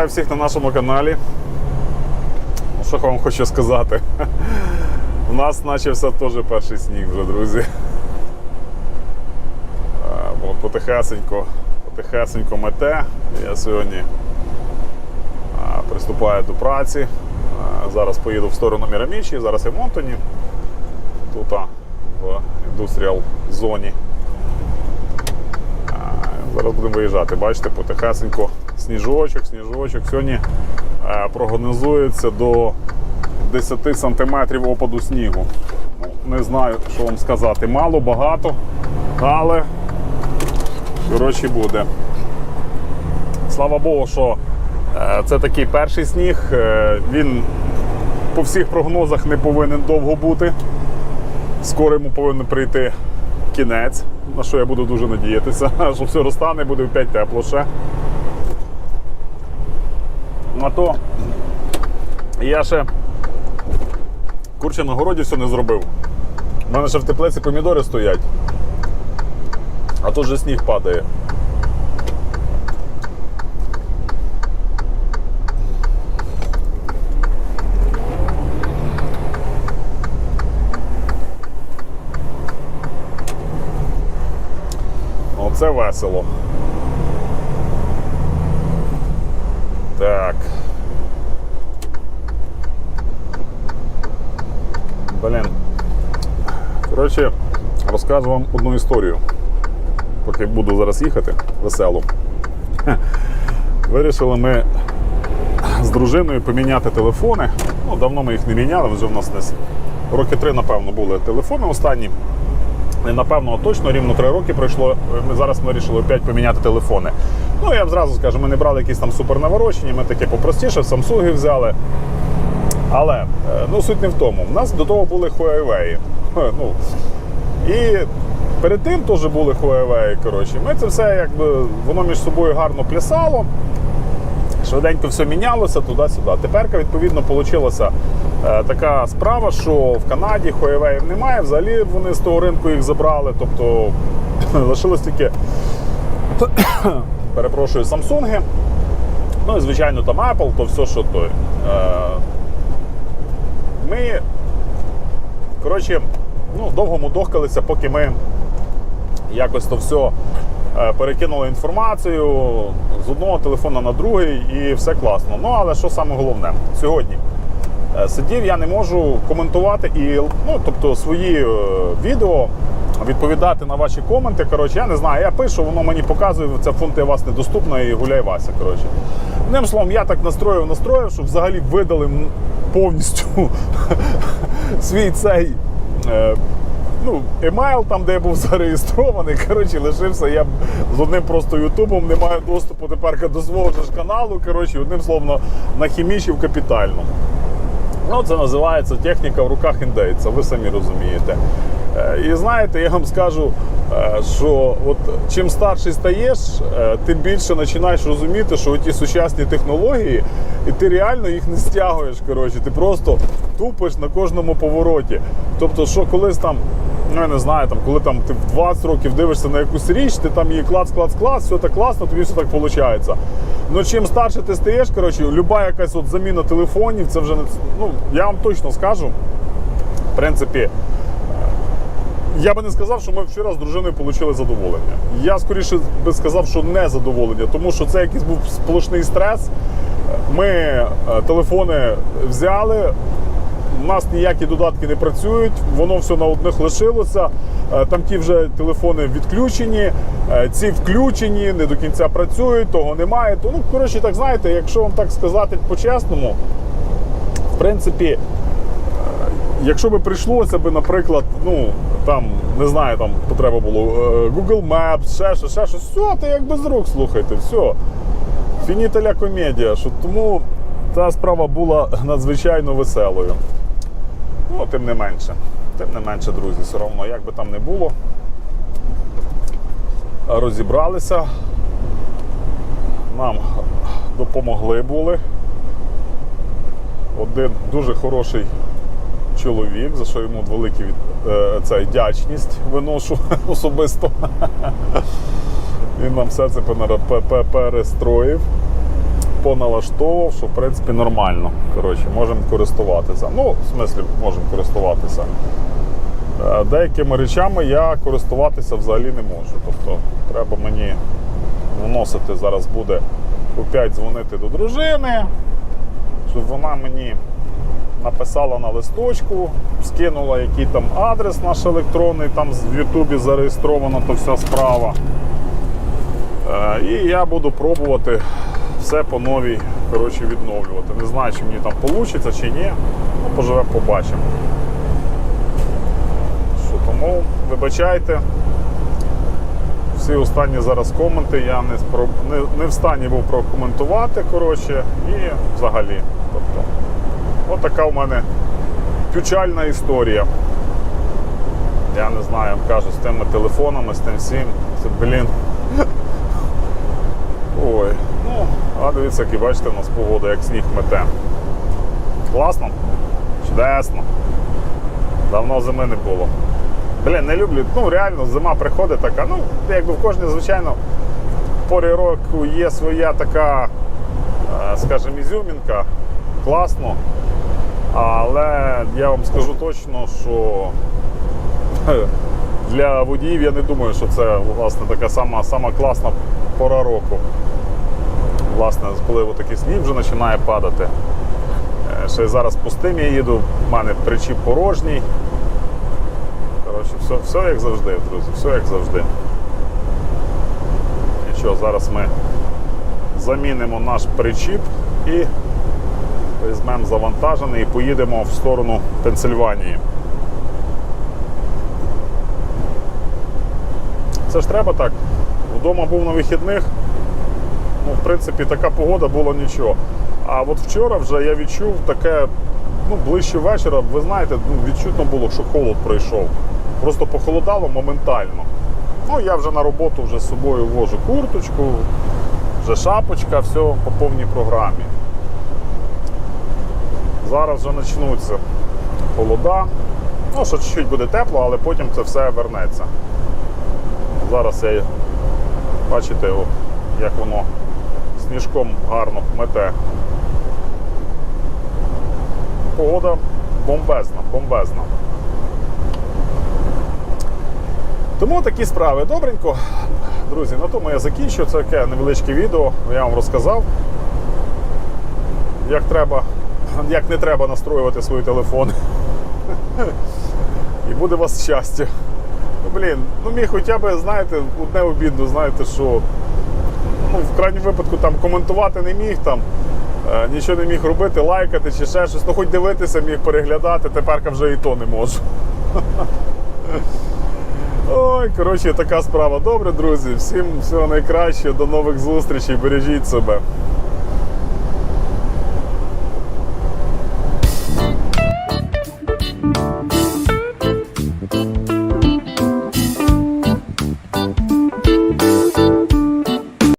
Вітаю всіх на нашому каналі. Що вам хочу сказати? У нас почався теж перший сніг вже, друзі. Е, потихесенько, потихесенько мете. Я сьогодні приступаю до праці. Зараз поїду в сторону Мірамічі, зараз я в Монтоні, тут в індустріал зоні. Зараз будемо виїжджати. Бачите, потихесенько сніжочок, сніжочок. Сьогодні е, прогнозується до 10 сантиметрів опаду снігу. Ну, не знаю, що вам сказати. Мало, багато, але коротше буде. Слава Богу, що е, це такий перший сніг. Е, він по всіх прогнозах не повинен довго бути. Скоро йому повинен прийти кінець, на що я буду дуже надіятися, що все розтане, буде опять тепло ще. А то я ще курче на городі все не зробив. У мене ще в теплиці помідори стоять, а тут же сніг падає. Оце весело. Так. Блін. Коротше, розкажу вам одну історію. Поки буду зараз їхати веселу. Вирішили ми з дружиною поміняти телефони. Ну, давно ми їх не міняли, вже в нас десь роки три, напевно, були телефони останні. І, напевно, точно рівно три роки пройшло. Ми зараз вирішили опять поміняти телефони. Ну, я б зразу скажу, ми не брали якісь там супер наворочені, ми таке попростіше, Samsung взяли. Але е, ну, суть не в тому. У нас до того були Huawei. Ну, і перед тим теж були Huawei. Коротше. Ми це все якби воно між собою гарно плясало. Швиденько все мінялося туди-сюди. Тепер, відповідно, вийшла е, така справа, що в Канаді Huawei немає. Взагалі вони з того ринку їх забрали. Тобто лишилось тільки перепрошую, Samsung. Ну і звичайно там Apple, то все, що той. Ми, коротше, ну, довго мудохкалися, поки ми якось то все перекинули інформацію з одного телефона на другий і все класно. Ну, але що саме головне, сьогодні е, сидів, я не можу коментувати і ну, тобто, свої е, відео. Відповідати на ваші коменти. Коротше, я не знаю, я пишу, воно мені показує, ця функція вас недоступна і гуляй Вася. Коротше. Одним словом, я так настроїв, настроїв, щоб взагалі видали повністю свій цей. Е, Ну, емейл, там, де я був зареєстрований, коротше, лишився я з одним просто Ютубом, не маю доступу тепер до свого ж каналу. Коротше, одним словом, нахімічив капітально. Ну, це називається техніка в руках індейця, ви самі розумієте. Е, І знаєте, я вам скажу, е, що от чим старший стаєш, е, тим більше починаєш розуміти, що ті сучасні технології, і ти реально їх не стягуєш. Коротше, ти просто тупиш на кожному повороті. Тобто, що колись там. Ну, я не знаю, там, коли там ти в 20 років дивишся на якусь річ, ти там її клац, все так класно, тобі все так виходить. Ну чим старше ти стаєш, коротше, люба якась от заміна телефонів, це вже не ну, я вам точно скажу. В принципі, я би не сказав, що ми вчора з дружиною отримали задоволення. Я скоріше би сказав, що не задоволення, тому що це якийсь був сплошний стрес. Ми е, телефони взяли. У нас ніякі додатки не працюють, воно все на одних лишилося. Е, Там ті вже телефони відключені, е, ці включені, не до кінця працюють, того немає. То, ну, коротше, так знаєте, якщо вам так сказати по-чесному, в принципі, Якщо би прийшлося би, наприклад, ну там не знаю, там потреба було е, Google Maps, ще щось, ще щось, все, ти як без рук слухайте, все. Фінітеля комедія. Що тому та справа була надзвичайно веселою. Ну, тим не менше. Тим не менше, друзі, все одно, як би там не було. Розібралися. Нам допомогли були. Один дуже хороший чоловік, за що йому велику е, це, вдячність виношу особисто. Він нам все це перестроїв. Поналаштовував, що в принципі нормально. Коротше, можемо користуватися. Ну, в смислі, можемо користуватися. Е, Деякими речами я користуватися взагалі не можу. Тобто, треба мені вносити зараз буде 5 дзвонити до дружини, щоб вона мені написала на листочку, скинула який там адрес наш електронний, там в Ютубі зареєстровано то вся справа. Е, І я буду пробувати все по новій коротше, відновлювати. Не знаю, чи мені там вийде чи ні. Ну, поживемо, побачимо. Що, тому вибачайте. Всі останні зараз коменти я не, спро... не, не в стані був прокоментувати, коротше, і взагалі. Тобто, от така в мене печальна історія. Я не знаю, я кажу, з тими телефонами, з тим всім. Це, блін. А дивіться, як і бачите, у нас погода, як сніг мете. Класно? Чудесно. Давно зими не було. Блін, не люблю. Ну, реально, зима приходить така. Ну, якби в кожній, звичайно, порі року є своя така, е, скажімо, ізюмінка. Класно. Але я вам скажу точно, що для водіїв я не думаю, що це власне така сама, сама класна пора року. Власне, коли такий сніг вже починає падати. Е, Ще зараз пустим я їду, в мене причіп порожній. Коротше, все, все як завжди, друзі, все як завжди. І що, зараз ми замінимо наш причіп і візьмемо завантажений і поїдемо в сторону Пенсильванії. Це ж треба так. Вдома був на вихідних. Ну, в принципі, така погода була нічого. А от вчора вже я відчув таке, ну, ближче вечора, ви знаєте, ну, відчутно було, що холод пройшов. Просто похолодало моментально. Ну, я вже на роботу вже з собою вожу курточку, вже шапочка, все по повній програмі. Зараз вже почнуться холода. Ну, що чуть-чуть буде тепло, але потім це все вернеться. Зараз я бачите, як воно сніжком гарно мете. Погода бомбезна, бомбезна. Тому такі справи. Добренько. Друзі, на тому я закінчу. Це таке невеличке відео. Я вам розказав, як треба, як не треба настроювати свої телефони. І буде у вас щастя. Ну, блін, ну міг хоча б, знаєте, одне обідно, знаєте, що ну, в крайньому випадку там коментувати не міг, там, е, нічого не міг робити, лайкати чи ще щось, ну хоч дивитися міг переглядати, тепер вже і то не можу. Ой, коротше, така справа. Добре, друзі. Всім всього найкращого, до нових зустрічей, бережіть себе.